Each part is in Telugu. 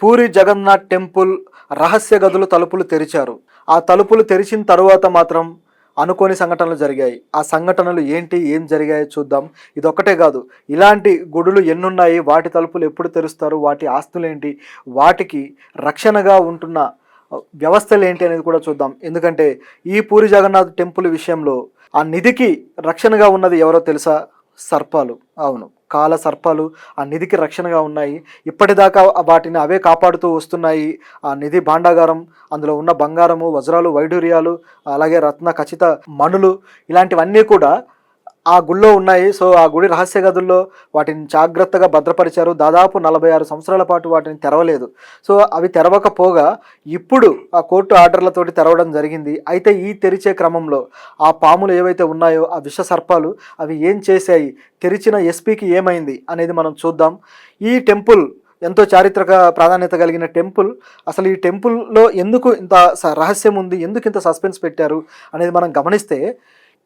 పూరి జగన్నాథ్ టెంపుల్ రహస్య గదులు తలుపులు తెరిచారు. ఆ తలుపులు తెరిచిన తరువాత మాత్రం అనుకోని సంఘటనలు జరిగాయి. ఆ సంఘటనలు ఏంటి? ఏం జరిగాయో చూద్దాం. ఇదొక్కటే కాదు. ఇలాంటి గుడులు ఎన్నున్నాయి? వాటి తలుపులు ఎప్పుడు తెరుస్తారు? వాటి ఆస్తులు ఏంటి వాటికి రక్షణగా ఉంటున్న వ్యవస్థలు ఏంటి అనేది కూడా చూద్దాం. ఎందుకంటే ఈ పూరి జగన్నాథ్ టెంపుల్ విషయంలో ఆ నిధికి రక్షణగా ఉన్నది ఎవరో తెలుసా? సర్పాలు. అవును. కాల సర్పాలు ఆ నిధికి రక్షణగా ఉన్నాయి. ఇప్పటిదాకా వాటిని అవే కాపాడుతూ వస్తున్నాయి. ఆ నిధి భాండాగారం అందులో ఉన్న బంగారము వజ్రాలు వైడూర్యాలు అలాగే రత్న ఖచ్చిత మణులు ఇలాంటివన్నీ కూడా ఆ గుళ్ళో ఉన్నాయి. సో ఆ గుడి రహస్య గదుల్లో వాటిని జాగ్రత్తగా భద్రపరిచారు. దాదాపు నలభై ఆరు సంవత్సరాల పాటు వాటిని తెరవలేదు. సో అవి తెరవకపోగా ఇప్పుడు ఆ కోర్టు ఆర్డర్లతోటి తెరవడం జరిగింది. అయితే ఈ తెరిచే క్రమంలో ఆ పాములు ఏవైతే ఉన్నాయో ఆ విష సర్పాలు అవి ఏం చేశాయి తెరిచిన ఎస్పీకి ఏమైంది అనేది మనం చూద్దాం. ఈ టెంపుల్ ఎంతో చారిత్రక ప్రాధాన్యత కలిగిన టెంపుల్. అసలు ఈ టెంపుల్లో ఎందుకు ఇంత స- రహస్యం ఉంది? ఎందుకు ఇంత సస్పెన్స్ పెట్టారు? అనేది మనం గమనిస్తే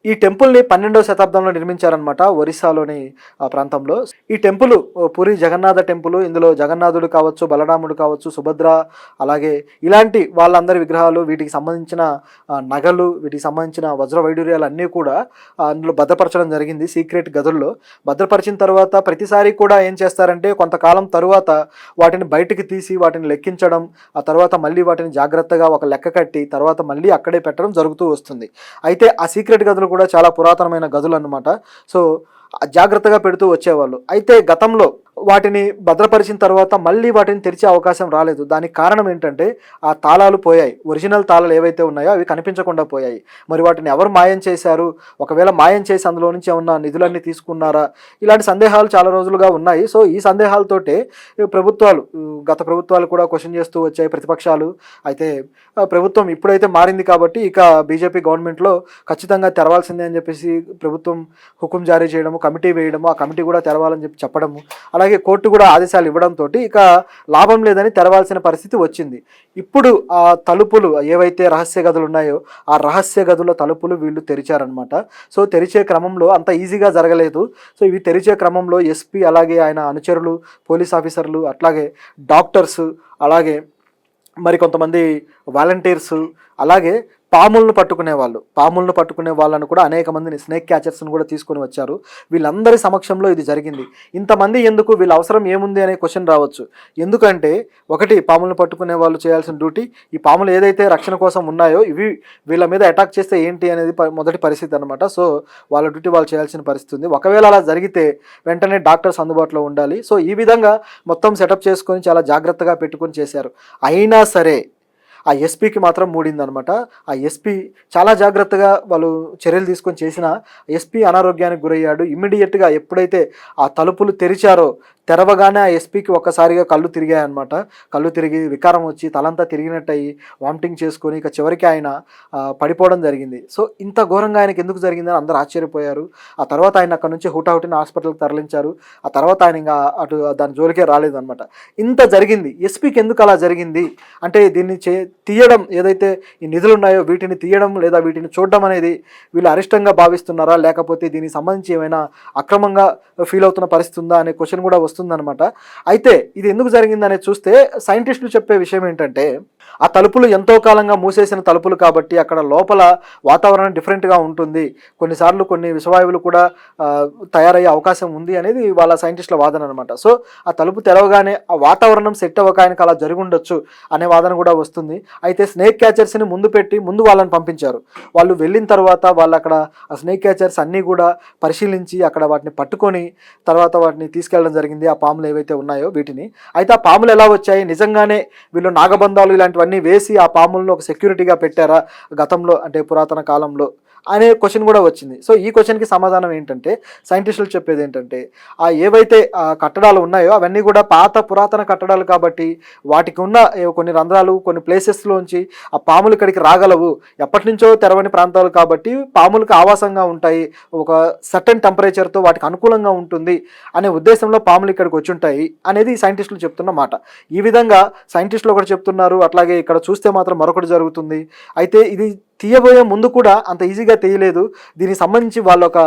ఈ టెంపుల్ని పన్నెండవ శతాబ్దంలో నిర్మించారనమాట ఒరిస్సాలోని ఆ ప్రాంతంలో. ఈ టెంపుల్ పూరి జగన్నాథ టెంపుల్ ఇందులో జగన్నాథుడు కావచ్చు బలరాముడు కావచ్చు సుభద్ర అలాగే ఇలాంటి వాళ్ళందరి విగ్రహాలు వీటికి సంబంధించిన నగలు వీటికి సంబంధించిన వజ్ర వైడూర్యాలు అన్నీ కూడా అందులో భద్రపరచడం జరిగింది సీక్రెట్ గదుల్లో. భద్రపరిచిన తర్వాత ప్రతిసారి కూడా ఏం చేస్తారంటే కొంతకాలం తరువాత వాటిని బయటికి తీసి వాటిని లెక్కించడం ఆ తర్వాత మళ్ళీ వాటిని జాగ్రత్తగా ఒక లెక్క కట్టి తర్వాత మళ్ళీ అక్కడే పెట్టడం జరుగుతూ వస్తుంది. అయితే ఆ సీక్రెట్ గదులు కూడా చాలా పురాతనమైన గదులు అనమాట సో జాగ్రత్తగా పెడుతూ వచ్చేవాళ్ళు. అయితే గతంలో వాటిని భద్రపరిచిన తర్వాత మళ్ళీ వాటిని తెరిచే అవకాశం రాలేదు. దానికి కారణం ఏంటంటే ఆ తాళాలు పోయాయి. ఒరిజినల్ తాళాలు ఏవైతే ఉన్నాయో అవి కనిపించకుండా పోయాయి. మరి వాటిని ఎవరు మాయం చేశారు? ఒకవేళ మాయం చేసి అందులో నుంచి ఏమన్నా నిధులన్నీ తీసుకున్నారా? ఇలాంటి సందేహాలు చాలా రోజులుగా ఉన్నాయి. సో ఈ సందేహాలతోటే ప్రభుత్వాలు గత ప్రభుత్వాలు కూడా క్వశ్చన్ చేస్తూ వచ్చాయి ప్రతిపక్షాలు. అయితే ప్రభుత్వం ఇప్పుడైతే మారింది కాబట్టి ఇక బీజేపీ గవర్నమెంట్లో ఖచ్చితంగా తెరవాల్సిందే అని చెప్పేసి ప్రభుత్వం హుకుం జారీ చేయడము కమిటీ వేయడము ఆ కమిటీ కూడా తెరవాలని చెప్పి చెప్పడము. అలాగే కోర్టు కూడా ఆదేశాలు ఇవ్వడంతో ఇక లాభం లేదని తెరవాల్సిన పరిస్థితి వచ్చింది. ఇప్పుడు ఆ తలుపులు ఏవైతే రహస్య గదులు ఉన్నాయో ఆ రహస్య గదుల తలుపులు వీళ్ళు తెరిచారనమాట సో తెరిచే క్రమంలో అంత ఈజీగా జరగలేదు. సో ఇవి తెరిచే క్రమంలో ఎస్పీ అలాగే ఆయన అనుచరులు పోలీస్ ఆఫీసర్లు అట్లాగే డాక్టర్స్ అలాగే మరి కొంతమంది వాలంటీర్స్ అలాగే పాములను పట్టుకునే వాళ్ళు. పాములను పట్టుకునే వాళ్ళను కూడా అనేక మందిని స్నేక్ క్యాచర్స్ను కూడా తీసుకొని వచ్చారు. వీళ్ళందరి సమక్షంలో ఇది జరిగింది. ఇంతమంది ఎందుకు? వీళ్ళ అవసరం ఏముంది అనే క్వశ్చన్ రావచ్చు. ఎందుకంటే ఒకటి పాములను పట్టుకునే వాళ్ళు చేయాల్సిన డ్యూటీ ఈ పాములు ఏదైతే రక్షణ కోసం ఉన్నాయో ఇవి వీళ్ళ మీద అటాక్ చేస్తే ఏంటి అనేది మొదటి పరిస్థితి అనమాట సో వాళ్ళ డ్యూటీ వాళ్ళు చేయాల్సిన పరిస్థితి ఉంది. ఒకవేళ అలా జరిగితే వెంటనే డాక్టర్స్ అందుబాటులో ఉండాలి. సో ఈ విధంగా మొత్తం సెటప్ చేసుకొని చాలా జాగ్రత్తగా పెట్టుకొని చేశారు. అయినా సరే ఆ ఎస్పీకి మాత్రం మూడిందనమాట ఆ ఎస్పీ చాలా జాగ్రత్తగా వాళ్ళు చర్యలు తీసుకొని చేసిన ఎస్పీ అనారోగ్యానికి గురయ్యాడు. ఇమ్మీడియట్గా ఎప్పుడైతే ఆ తలుపులు తెరిచారో తెరవగానే ఆ ఎస్పీకి ఒక్కసారిగా కళ్ళు తిరిగాయన్నమాట. కళ్ళు తిరిగి వికారం వచ్చి తలంతా తిరిగినట్టు అయ్యి వామిటింగ్ చేసుకొని ఇక చివరికి ఆయన పడిపోవడం జరిగింది. సో ఇంత ఘోరంగా ఆయనకి ఎందుకు జరిగిందని అందరూ ఆశ్చర్యపోయారు. ఆ తర్వాత ఆయన అక్కడ నుంచి హుటాహుటిన హాస్పిటల్కి తరలించారు. ఆ తర్వాత ఆయన ఇంకా అటు దాని జోలికే రాలేదన్నమాట. ఇంత జరిగింది. ఎస్పీకి ఎందుకు అలా జరిగింది? అంటే దీన్ని చే తీయడం ఏదైతే ఈ నిధులు ఉన్నాయో వీటిని తీయడం లేదా వీటిని చూడడం అనేది వీళ్ళు అరిష్టంగా భావిస్తున్నారా? లేకపోతే దీనికి సంబంధించి ఏమైనా అక్రమంగా ఫీల్ అవుతున్న పరిస్థితి ఉందా? అనే క్వశ్చన్ కూడా వస్తుందన్నమాట. అయితే ఇది ఎందుకు జరిగిందనేది చూస్తే సైంటిస్టులు చెప్పే విషయం ఏంటంటే ఆ తలుపులు ఎంతో కాలంగా మూసేసిన తలుపులు కాబట్టి అక్కడ లోపల వాతావరణం డిఫరెంట్గా ఉంటుంది. కొన్నిసార్లు కొన్ని విషవాయువులు కూడా తయారయ్యే అవకాశం ఉంది అనేది వాళ్ళ సైంటిస్టుల వాదన అనమాట సో ఆ తలుపు తెరవగానే ఆ వాతావరణం సెట్ అవ్వక ఆయనకు అలా జరుగుండొచ్చు అనే వాదన కూడా వస్తుంది. అయితే స్నేక్ క్యాచర్స్ని ముందు పెట్టి ముందు వాళ్ళని పంపించారు. వాళ్ళు వెళ్ళిన తర్వాత వాళ్ళు అక్కడ ఆ స్నేక్ క్యాచర్స్ అన్నీ కూడా పరిశీలించి అక్కడ వాటిని పట్టుకొని తర్వాత వాటిని తీసుకెళ్ళడం జరిగింది. ఆ పాములు ఏవైతే ఉన్నాయో వీటిని. అయితే ఆ పాములు ఎలా వచ్చాయి? నిజంగానే వీళ్ళు నాగబంధాలు ఇలాంటివన్నీ వేసి ఆ పాములను ఒక సెక్యూరిటీగా పెట్టారా? గతంలో అంటే పురాతన కాలంలో? అనే క్వశ్చన్ కూడా వచ్చింది. సో ఈ క్వశ్చన్కి సమాధానం ఏంటంటే సైంటిస్టులు చెప్పేది ఏంటంటే ఆ ఏవైతే కట్టడాలు ఉన్నాయో అవన్నీ కూడా పాత పురాతన కట్టడాలు కాబట్టి వాటికి ఉన్న కొన్ని రంధ్రాలు కొన్ని ప్లేసెస్లోంచి ఆ పాములు ఇక్కడికి రాగలవు. ఎప్పటి నుంచో తెరవని ప్రాంతాలు కాబట్టి పాములకు ఆవాసంగా ఉంటాయి. ఒక సర్టన్ టెంపరేచర్తో వాటికి అనుకూలంగా ఉంటుంది అనే ఉద్దేశంలో పాములు ఇక్కడికి వచ్చి ఉంటాయి అనేది సైంటిస్టులు చెప్తున్న మాట. ఈ విధంగా సైంటిస్టులు ఒకటి చెప్తున్నారు. అట్లాగే ఇక్కడ చూస్తే మాత్రం మరొకటి జరుగుతుంది. అయితే ఇది తీయబోయే ముందు కూడా అంత ఈజీగా తీయలేదు. దీనికి సంబంధించి వాళ్ళు ఒక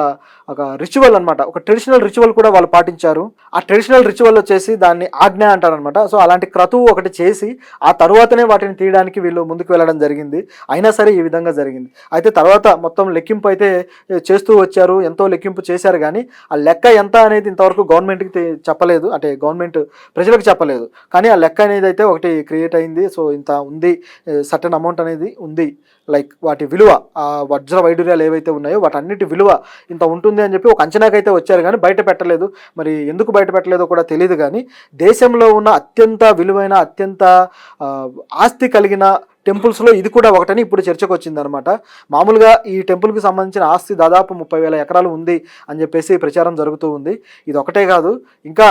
ఒక రిచువల్ అనమాట ఒక ట్రెడిషనల్ రిచువల్ కూడా వాళ్ళు పాటించారు. ఆ ట్రెడిషనల్ రిచువల్ వచ్చేసి దాన్ని ఆజ్ఞ అంటారనమాట సో అలాంటి క్రతువు ఒకటి చేసి ఆ తర్వాతనే వాటిని తీయడానికి వీళ్ళు ముందుకు వెళ్ళడం జరిగింది. అయినా సరే ఈ విధంగా జరిగింది. అయితే తర్వాత మొత్తం లెక్కింపు అయితే చేస్తూ వచ్చారు. ఎంతో లెక్కింపు చేశారు కానీ ఆ లెక్క ఎంత అనేది ఇంతవరకు గవర్నమెంట్కి చెప్పలేదు. అంటే గవర్నమెంట్ ప్రజలకు చెప్పలేదు. కానీ ఆ లెక్క అనేది అయితే ఒకటి క్రియేట్ అయింది. సో ఇంత ఉంది సర్టన్ అమౌంట్ అనేది ఉంది. లైక్ వాటి విలువ ఆ వజ్ర వైడూర్యాలు ఏవైతే ఉన్నాయో వాటన్నిటి విలువ ఇంత ఉంటుంది అని చెప్పి ఒక అంచనాకైతే వచ్చారు కానీ బయట పెట్టలేదు. మరి ఎందుకు బయట పెట్టలేదో కూడా తెలియదు కానీ దేశంలో ఉన్న అత్యంత విలువైన అత్యంత ఆస్తి కలిగిన టెంపుల్స్లో ఇది కూడా ఒకటని ఇప్పుడు చర్చకు వచ్చిందనమాట మామూలుగా ఈ టెంపుల్కి సంబంధించిన ఆస్తి దాదాపు ముప్పై వేల ఎకరాలు ఉంది అని చెప్పేసి ప్రచారం జరుగుతూ ఉంది. ఇది ఒకటే కాదు ఇంకా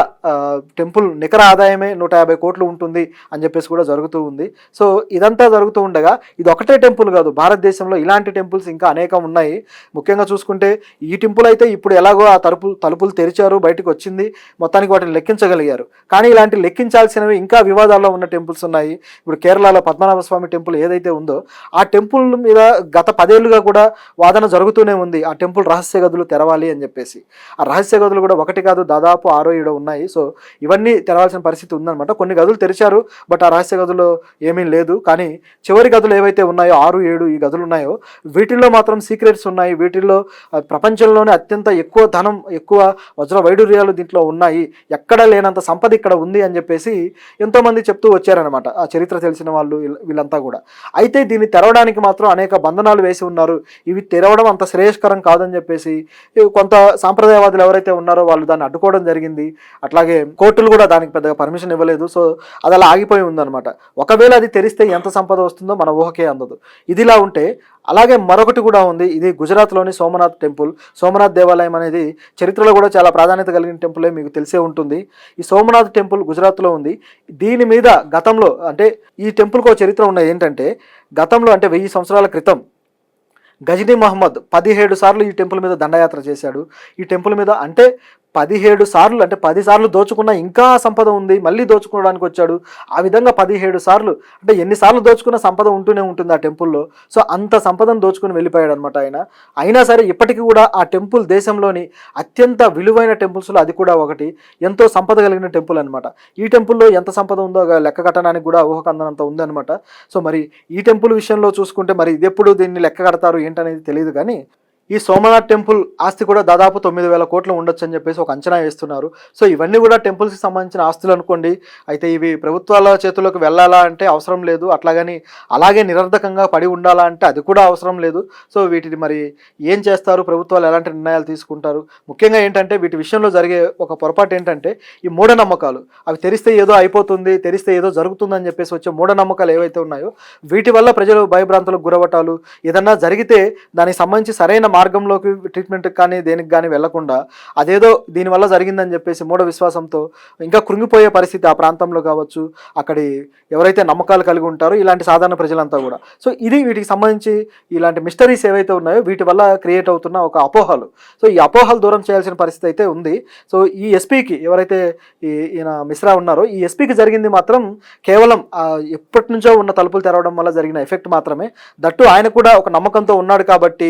టెంపుల్ నికర ఆదాయమే నూట యాభై కోట్లు ఉంటుంది అని చెప్పేసి కూడా జరుగుతూ ఉంది. సో ఇదంతా జరుగుతూ ఉండగా ఇది ఒకటే టెంపుల్ కాదు భారతదేశంలో ఇలాంటి టెంపుల్స్ ఇంకా అనేకం ఉన్నాయి. ముఖ్యంగా చూసుకుంటే ఈ టెంపుల్ అయితే ఇప్పుడు ఎలాగో ఆ తలుపు తలుపులు తెరిచారు బయటకు వచ్చింది మొత్తానికి వాటిని లెక్కించగలిగారు. కానీ ఇలాంటి లెక్కించాల్సినవి ఇంకా వివాదాల్లో ఉన్న టెంపుల్స్ ఉన్నాయి. ఇప్పుడు కేరళలో పద్మనాభ స్వామి టెంపుల్ ఏదైతే ఉందో ఆ టెంపుల్ మీద గత పదేళ్ళుగా కూడా వాదన జరుగుతూనే ఉంది. ఆ టెంపుల్ రహస్య గదులు తెరవాలి అని చెప్పేసి. ఆ రహస్య గదులు కూడా ఒకటి కాదు దాదాపు ఆరో ఏడో ఉన్నాయి. సో ఇవన్నీ తెరవాల్సిన పరిస్థితి ఉందన్నమాట. కొన్ని గదులు తెరిచారు బట్ ఆ రహస్య గదులు ఏమీ లేదు. కానీ చివరి గదులు ఏవైతే ఉన్నాయో ఆరు ఏడు ఈ గదులు ఉన్నాయో వీటిల్లో మాత్రం సీక్రెట్స్ ఉన్నాయి. వీటిల్లో ప్రపంచంలోనే అత్యంత ఎక్కువ ధనం ఎక్కువ వజ్ర వైడూర్యాలు దీంట్లో ఉన్నాయి. ఎక్కడ లేనంత సంపద ఇక్కడ ఉంది అని చెప్పేసి ఎంతోమంది చెప్తూ వచ్చారనమాట ఆ చరిత్ర తెలిసిన వాళ్ళు వీళ్ళంతా కూడా. కూడా. అయితే దీన్ని తెరవడానికి మాత్రం అనేక బంధనాలు వేసి ఉన్నారు. ఇవి తెరవడం అంత శ్రేయస్కరం కాదని చెప్పేసి కొంత సాంప్రదాయవాదులు ఎవరైతే ఉన్నారో వాళ్ళు దాన్ని అడ్డుకోవడం జరిగింది. అట్లాగే కోర్టులు కూడా దానికి పెద్దగా పర్మిషన్ ఇవ్వలేదు. సో అది అలా ఆగిపోయి ఉందన్నమాట. ఒకవేళ అది తెరిస్తే ఎంత సంపద వస్తుందో మన ఊహకే అందదు. ఇదిలా ఉంటే అలాగే మరొకటి కూడా ఉంది. ఇది గుజరాత్లోని సోమనాథ్ టెంపుల్. సోమనాథ్ దేవాలయం అనేది చరిత్రలో కూడా చాలా ప్రాధాన్యత కలిగిన టెంపులే మీకు తెలిసే ఉంటుంది. ఈ సోమనాథ్ టెంపుల్ గుజరాత్లో ఉంది. దీని మీద గతంలో అంటే ఈ టెంపుల్కి ఒక చరిత్ర ఉన్నది ఏంటంటే గతంలో అంటే వెయ్యి సంవత్సరాల క్రితం గజనీ మహమ్మద్ పదిహేడు సార్లు ఈ టెంపుల్ మీద దండయాత్ర చేశాడు. ఈ టెంపుల్ మీద అంటే పదిహేడు సార్లు అంటే పది సార్లు దోచుకున్న ఇంకా సంపద ఉంది మళ్ళీ దోచుకోవడానికి వచ్చాడు. ఆ విధంగా పదిహేడు సార్లు అంటే ఎన్నిసార్లు దోచుకున్న సంపద ఉంటూనే ఉంటుంది ఆ టెంపుల్లో. సో అంత సంపదను దోచుకుని వెళ్ళిపోయాడు అనమాట ఆయన. అయినా సరే ఇప్పటికీ కూడా ఆ టెంపుల్ దేశంలోని అత్యంత విలువైన టెంపుల్స్లో అది కూడా ఒకటి. ఎంతో సంపద కలిగిన టెంపుల్ అనమాట. ఈ టెంపుల్లో ఎంత సంపద ఉందో లెక్క కట్టడానికి కూడా ఊహకందనంత ఉందన్నమాట. సో మరి ఈ టెంపుల్ విషయంలో చూసుకుంటే మరి ఇది ఎప్పుడు దీన్ని లెక్క కడతారు ఏంటనేది తెలియదు కానీ ఈ సోమనాథ్ టెంపుల్ ఆస్తి కూడా దాదాపు తొమ్మిది వేల కోట్లు ఉండొచ్చు అని చెప్పేసి ఒక అంచనా వేస్తున్నారు. సో ఇవన్నీ కూడా టెంపుల్స్కి సంబంధించిన ఆస్తులు అనుకోండి అయితే ఇవి ప్రభుత్వాల చేతుల్లోకి వెళ్ళాలా అంటే అవసరం లేదు. అట్లాగని అలాగే నిరర్ధకంగా పడి ఉండాలా అంటే అది కూడా అవసరం లేదు. సో వీటిని మరి ఏం చేస్తారు? ప్రభుత్వాలు ఎలాంటి నిర్ణయాలు తీసుకుంటారు? ముఖ్యంగా ఏంటంటే వీటి విషయంలో జరిగే ఒక పొరపాటు ఏంటంటే ఈ మూఢనమ్మకాలు. అవి తెరిస్తే ఏదో అయిపోతుంది తెరిస్తే ఏదో జరుగుతుందని చెప్పేసి వచ్చే మూఢనమ్మకాలు ఏవైతే ఉన్నాయో వీటి వల్ల ప్రజలు భయభ్రాంతులకు గురవటాలు ఏదన్నా జరిగితే దానికి సంబంధించి సరైన మార్గంలోకి ట్రీట్మెంట్కి కానీ దేనికి కానీ వెళ్ళకుండా అదేదో దీనివల్ల జరిగిందని చెప్పేసి మూఢ విశ్వాసంతో ఇంకా కృంగిపోయే పరిస్థితి ఆ ప్రాంతంలో కావచ్చు అక్కడి ఎవరైతే నమ్మకాలు కలిగి ఉంటారో ఇలాంటి సాధారణ ప్రజలంతా కూడా. సో ఇది వీటికి సంబంధించి ఇలాంటి మిస్టరీస్ ఏవైతే ఉన్నాయో వీటి వల్ల క్రియేట్ అవుతున్న ఒక అపోహలు. సో ఈ అపోహలు దూరం చేయాల్సిన పరిస్థితి అయితే ఉంది. సో ఈ ఎస్పీకి ఎవరైతే ఈ ఈయన మిశ్రా ఉన్నారో ఈ ఎస్పీకి జరిగింది మాత్రం కేవలం ఎప్పటి నుంచో ఉన్న తలుపులు తెరవడం వల్ల జరిగిన ఎఫెక్ట్ మాత్రమే. దట్టు ఆయన కూడా ఒక నమ్మకంతో ఉన్నాడు కాబట్టి